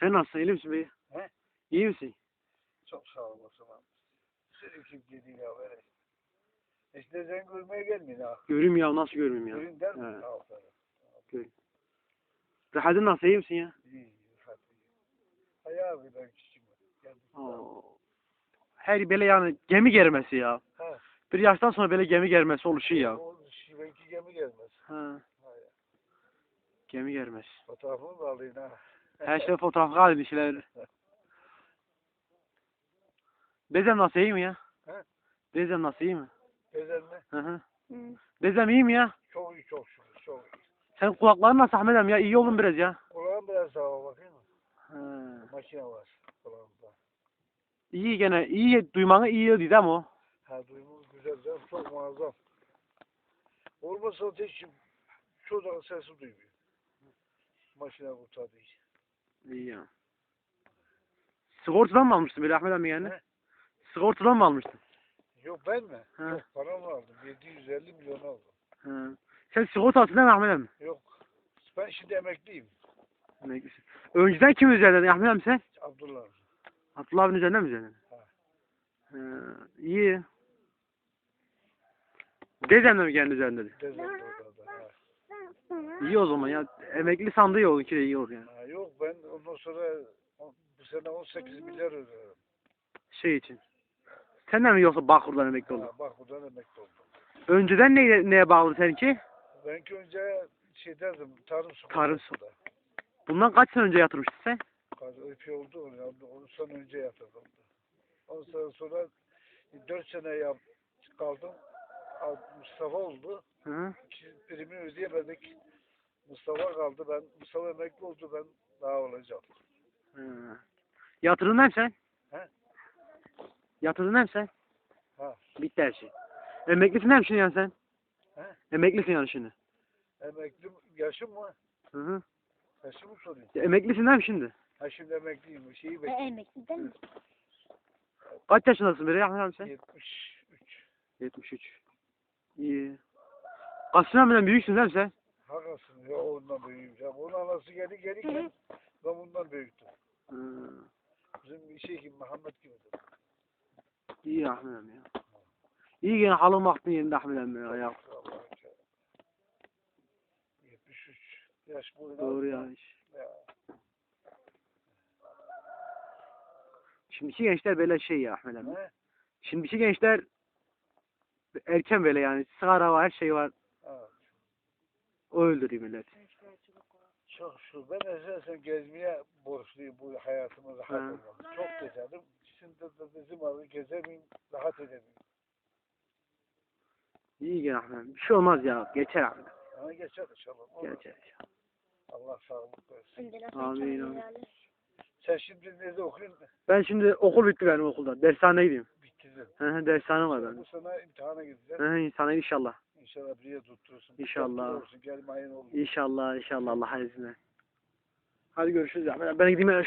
Sen nasılsın? İyi misin bey? He? İyi misin? Çok sağ ol Osman. Sürekli gidiyor ya böyle. İşte sen görmeye gelmiyorsun ha. Göreyim ya nasıl görmeyeyim ya. Görün der mi? He. Aferin. Rahatın nasıl? İyi misin ya? İyi, hadi. Ayağı bir ben. Geldik. Oo. Her böyle yani gemi germesi ya. Ha. Bir yaştan sonra böyle gemi germesi oluşuyor ya. O şivenki gemi gelmez. Ha. Gemi germesi. Fotoğrafını da alayım ha. Her şey fotoğraf kaldı işler. Bezem nasıl iyi mi ya? He? Bezem nasıl iyi mi? Gezer mi? Hı hı. Bezem iyi mi ya? Çok iyi, çok şükür, çok iyi. Sen kulakların nasıl Ahmet'im ya? İyi olun biraz ya. Kulağım biraz sağa bakayım mı? Ha. Makine var kulağımda. İyi gene. iyi duymanı iyi değil mi o? Ha duyumuz güzel canım, çok muazzam. Olmasa hiç şuradan sesi duymuyor. Makine kurtardı iş. İyi ya. Sigortadan mı almıştın böyle Ahmet abi yani? He? Sigortadan mı almıştın? Yok ben mi? Ha. Yok paramı aldım. 750 milyon aldım. Ha. Sen sigorta altında mı Ahmet abi? Yok. Ben şimdi emekliyim. Emeklisin. Önceden kim üzerinden Ahmet abi sen? Abdullah. Abdullah abinin üzerinden mi üzerinden? Ha. Ha. iyi. Dedemle mi kendi üzerinde? de? Tezat orada. Ha. İyi o zaman ya. Emekli sandığı yol ki de iyi olur yani. ha. Ondan sonra on- bu sene 18 milyar ödedim. Şey için. Sen de mi yoksa Bakur'dan emekli oldun? Ha, bak buradan emekli oldum. Önceden neye, neye bağlı seninki? Ben önce şey derdim tarım su. Tarım su. Bundan kaç sene önce yatırmıştın sen? Epey oldu. Yani 10 sene önce yatırdım. 10 sene sonra 4 sene yap, kaldım. Al- Mustafa oldu. Hı -hı. İki primi ödeyemedik. Mustafa kaldı. Ben Mustafa emekli oldu. Ben daha olacağım. Hı. Yatırdın hem sen? He? Yatırdın hem sen? Ha. Bitti her şey. Emeklisin hem şimdi yani sen? He? Emeklisin yani şimdi. Emekli yaşım mı? Hı hı. Yaşım mı soruyorsun? Ya Emeklisin hem şimdi. Ha şimdi emekliyim. Şeyi E, bekliyorum. emekliden mi? Kaç yaşındasın biri Ahmet abi sen? 73. 73. İyi. Kaç sene büyüksün değil mi sen? Haklısın. Ya ondan büyüğüm. Ya anası geri gelirken ben bundan büyüktüm. Hı. Bizim şey gibi Muhammed gibidir. İyi Ahmet abi ya. İyi gene halın vaktin yerinde Ahmet abi ya. ya. Allah'a emanet. 73. Yaş bu. Doğru ya. Ya. Şimdiki gençler böyle şey ya Ahmet abi. Ne? Şimdiki gençler erken böyle yani sigara var her şey var. Ha. O öldürüyor millet. Çok şu. Ben esasen gezmeye borçluyum bu hayatımı rahat Ha. olmam. Çok gezerim. Şimdi de bizim abi gezemeyim, rahat edemeyim. İyi gene Ahmet. Bir şey olmaz ya. Geçer abi. Ama geçer inşallah. Olur. Geçer. Allah sağlık versin. Amin? Sen şimdi nerede okuyorsun? Ben şimdi okul bitti benim okulda. Dershaneye gideyim. Bitirdin. Hı hı dershane var benim. Bu sene imtihana gideceksin. Hı hı sana inşallah. İnşallah bir yere tutturursun. İnşallah. Doktor Olsun, gelme ayın olur. İnşallah inşallah Allah izniyle. Hadi görüşürüz. Ben gideyim